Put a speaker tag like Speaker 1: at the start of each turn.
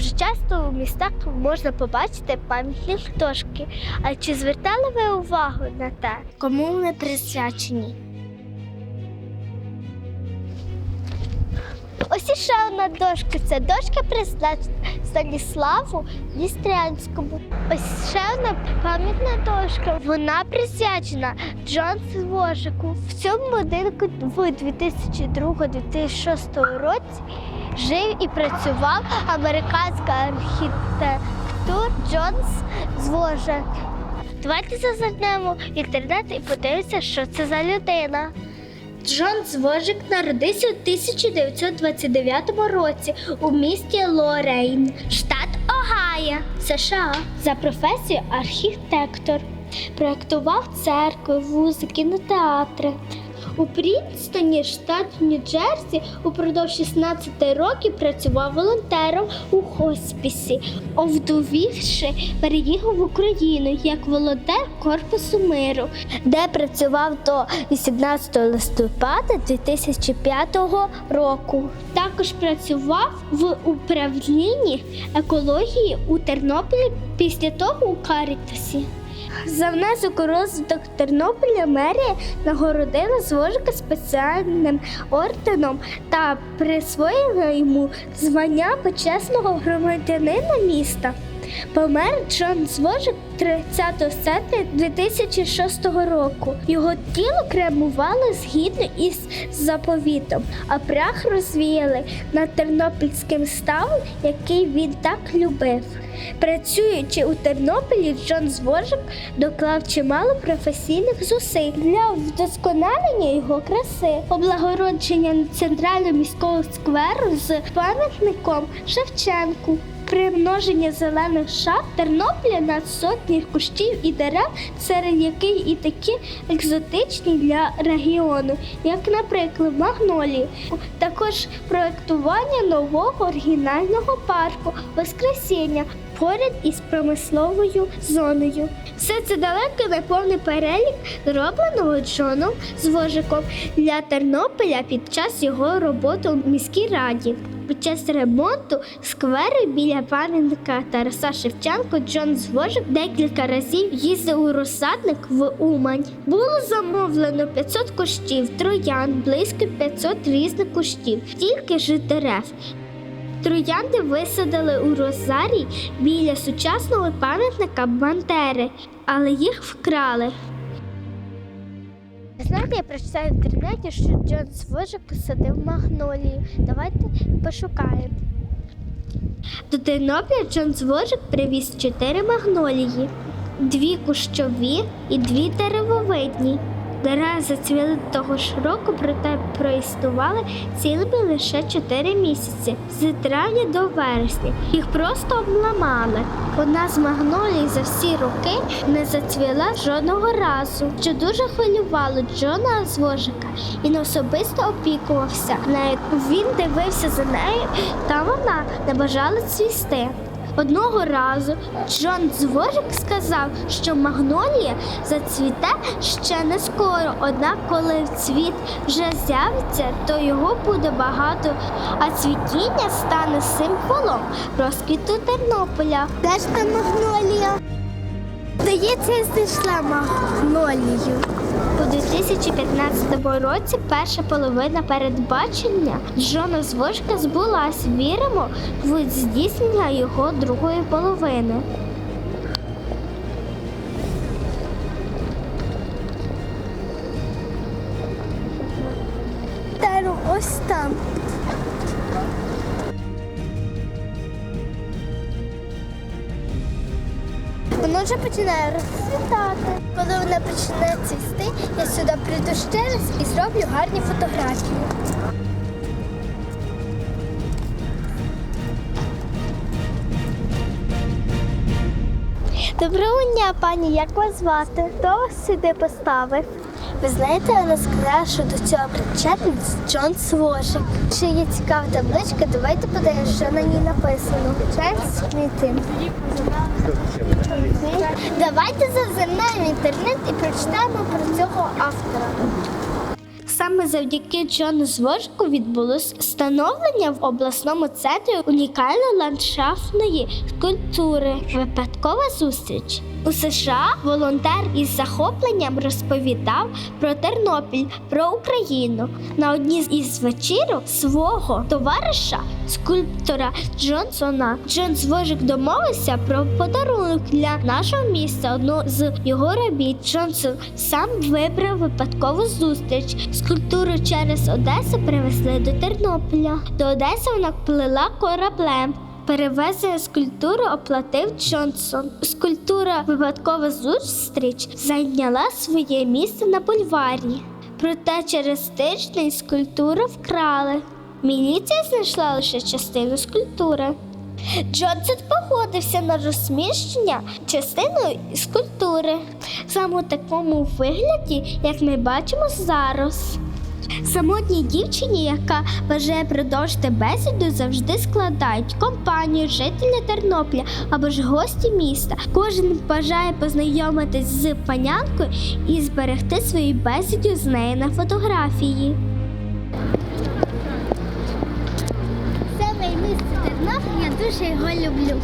Speaker 1: Дуже часто у містах можна побачити пам'ятні дошки. А чи звертали ви увагу на те, кому вони присвячені? Ось іще одна дошка. Це дошка присвячена Станіславу Лістрянському. Ось ще одна пам'ятна дошка. Вона присвячена Джонсу Вожику. В цьому будинку в 2002-2006 році жив і працював американський архітектор Джонс Звожик. Давайте зазирнемо в інтернет і подивимося, що це за людина. Джон Звожик народився у 1929 році у місті Лорейн, штат Огайо, США. За професією архітектор. Проєктував церкви, вузи, кінотеатри. У Прінстоні, штат Нью-Джерсі, упродовж 16 років працював волонтером у хоспісі, овдовівши, переїхав в Україну як волонтер Корпусу миру, де працював до 18 листопада 2005 року. Також працював в управлінні екології у Тернополі після того у Карітасі. За внесок у розвиток Тернополя мерія нагородила Звожика спеціальним орденом та присвоїла йому звання почесного громадянина міста. Помер Джон Звожик 30 серпня 2006 року. Його тіло кремували згідно із заповітом, а прах розвіяли над тернопільським ставом, який він так любив. Працюючи у Тернополі, Джон Звожик доклав чимало професійних зусиль для вдосконалення його краси, облагородження центрального міського скверу з пам'ятником Шевченку. Примноження зелених шап Тернополя на сотні кущів і дерев, серед яких і такі екзотичні для регіону, як, наприклад, магнолії. Також проектування нового оригінального парку Воскресіння поряд із промисловою зоною. Все це далеко не повний перелік зробленого Джоном Звожиком для Тернополя під час його роботи у міській раді. Під час ремонту скверу біля пам'ятника Тараса Шевченко Джон Звожик декілька разів їздив у розсадник в Умань. Було замовлено 500 кущів троян, близько 500 різних кущів, тільки ж дерев. Троянди висадили у Розарій біля сучасного пам'ятника Бандери, але їх вкрали. Знаєте, я прочитала в інтернеті, що Джон Вожик посадив магнолію. Давайте пошукаємо. До Тернопіля Джонс Вожик привіз чотири магнолії, дві кущові і дві деревовидні. Дерева зацвіли того ж року, проте проіснували цілими лише 4 місяці з травня до вересня. Їх просто обламали. Одна з магнолій за всі роки не зацвіла жодного разу, що дуже хвилювало Джона Звожика. Він особисто опікувався нею. Він дивився за нею, та вона не бажала цвісти. Одного разу Джон Дзвожик сказав, що магнолія зацвіте ще не скоро, однак коли цвіт вже з'явиться, то його буде багато, а цвітіння стане символом розквіту Тернополя. Де ж та магнолія? Здається, я знайшла магнолію. У 2015 році перша половина передбачення Джона Звожка збулась. Віримо в здійснення його другої половини. Ось там. Вже починає розцвітати. Коли вона почне цвісти, я сюди прийду ще раз і зроблю гарні фотографії. Доброго дня, пані, як вас звати? Хто вас сюди поставив? Ви знаєте, вона сказала, що до цього причетний Джон Свошик. Ще є цікава табличка, давайте подивимося, що на ній написано. Чарльз Смітин. Давайте зазирнемо інтернет і прочитаємо про цього автора. Саме завдяки Джону Звожку відбулось встановлення в обласному центрі унікальної ландшафтної культури. Випадкова зустріч. У США волонтер із захопленням розповідав про Тернопіль, про Україну на одній із вечірок свого товариша, скульптора Джонсона. Джон Звожик домовився про подарунок для нашого міста. Одну з його робіт Джонсон сам вибрав випадкову зустріч. Скульптуру через Одесу привезли до Тернополя. До Одеси вона плила кораблем. Перевезення скульптури оплатив Джонсон. Скульптура випадкова зустріч зайняла своє місце на бульварі. Проте через тиждень скульптуру вкрали. Міліція знайшла лише частину скульптури. Джонсон погодився на розміщення частиною скульптури саме у такому вигляді, як ми бачимо зараз. Самотній дівчині, яка бажає продовжити бесіду, завжди складають компанію жителі Тернополя або ж гості міста. Кожен бажає познайомитись з панянкою і зберегти свою бесіду з нею на фотографії. Це моє місце Тернопіль, я дуже його люблю.